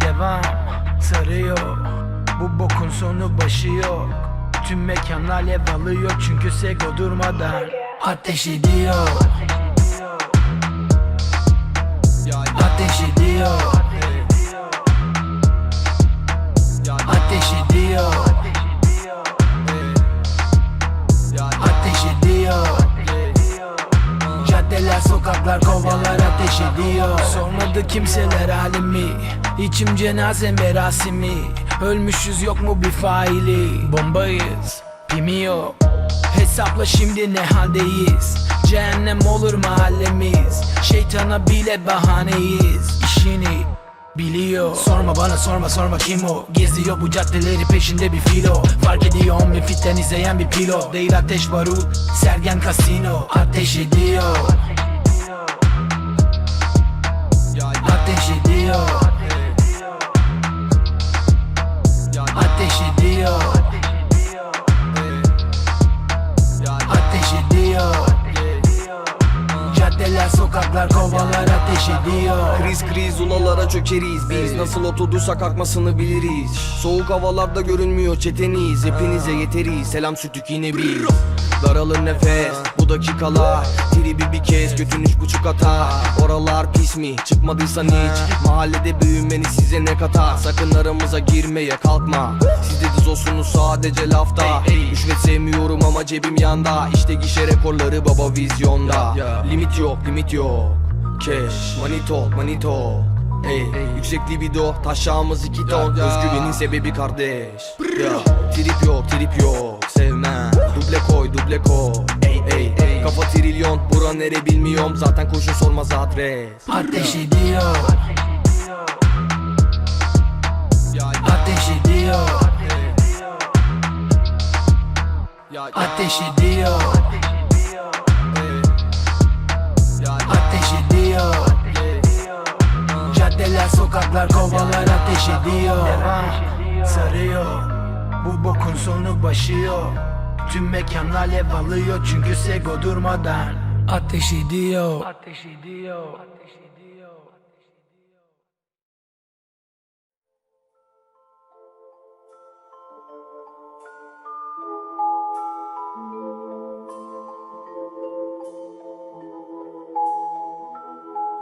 Devam sarıyor. Bu bokun sonu başı yok. Tüm mekan alev alıyor çünkü Sego durmadan. Ateş ediyor. Ateş ediyor. Ateş ediyor sokaklar kovalar ateş ediyor. Sormadı kimseler halimi. İçim cenaze merasimi. Ölmüşüz yok mu bir faili? Bombayız pimi Hesapla şimdi ne haldeyiz? Cehennem olur mahallemiz. Şeytana bile bahaneyiz. İşini Biliyor. Sorma bana sorma sorma kim o? Geziyor bu caddeleri peşinde bir filo. Fark ediyor on bin fitten izleyen bir pilot. Değil ateş barut Sergen kasino. Ateş ediyor Ateş sokaklar kovalar ateş ediyor. Kriz kriz ulalara çökeriz. Biz nasıl oturduysak akmasını biliriz. Soğuk havalarda görünmüyor çeteniz. Hepinize yeteriz. Selam sütük yine biz. Daralır nefes bu dakikalar. Tribi bir kez götün üç buçuk ata. Oralar pis mi? Çıkmadıysan hiç. Mahallede büyümeni size ne katar? Sakın aramıza girmeye kalkma. Sizde diz olsunuz sadece lafta. Rüşvet sevmiyorum ama cebim yanda. İşte gişe rekorları baba vizyonda. Limit yok limit yok. Cash, money talk, money talk. Ey, yüksek libido, taşağımız iki ton. Özgüvenin sebebi kardeş. Ya, Trip yok, trip yok, sevmem. Duble koy, duble koy. Ey, ey, ey Kafa trilyon, bura nere bilmiyorum. Zaten koşun sormaz adres. Ateş ediyor. Ateş ediyor Ateş ediyor Ateş ediyor Caddeler sokaklar kovalar ateş ediyor Sarıyor. Bu bokun sonu başı yok Tüm mekan alev alıyor çünkü Sego durmadan. Ateş ediyor Ateş ediyor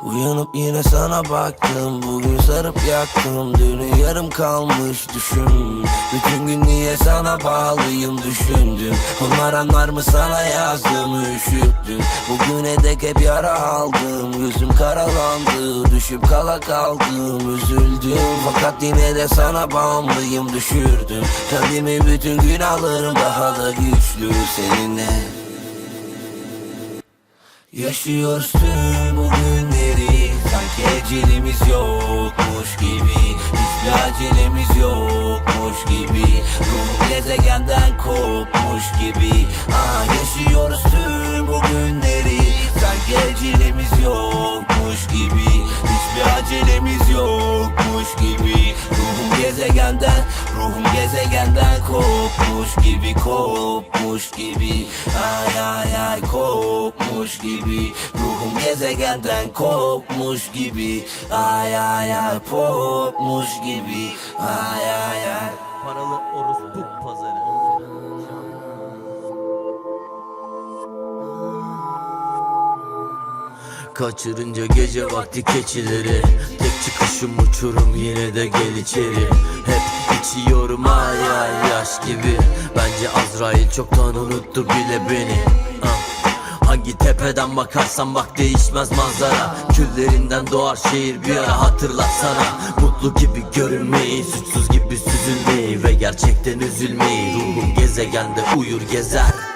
Uyanıp yine sana baktım. Bugün sarıp yaktım. Dünü yarım kalmış düşün. Bütün gün niye sana bağlıyım düşündüm. Onlar anlar mı sana yazdığımı üşüttüm. Bugüne dek hep yara aldım. Gözüm karalandı Düşüp kala kaldım. Üzüldüm Fakat yine de sana bağımlıyım düşürdüm. Kendimi bütün gün alırım Daha da güçlü seninle. Yaşıyoruz tüm bu günleri Sanki ecelimiz yokmuş gibi Hiçbir acelemiz yokmuş gibi Ruhum gezegenden kopmuş gibi. Ah, Yaşıyoruz tüm bu günleri Sanki ecelimiz yokmuş gibi Hiçbir acelemiz yokmuş gibi. Ruhum gezegenden, ruhum gezegenden kopmuş gibi Kopmuş gibi, ay ay ay kopmuş gibi. Ruhum gezegenden kopmuş gibi. Ay ay ay kopmuş gibi. Ay ay ay. Paralı orospu pazarı. Kaçırınca gece vakti keçileri. Tek çıkışım uçurum yine de gel içeri. Hep içiyorum ay ay yaş gibi. Bence Azrail çoktan unuttu bile beni. Ah. Hangi tepeden bakarsan bak değişmez manzara. Küllerinden doğar şehir bir ara hatırlatsana. Mutlu gibi görünmeyi, suçsuz gibi süzülmeyi Ve gerçekten üzülmeyi. Ruhum gezegende uyur gezer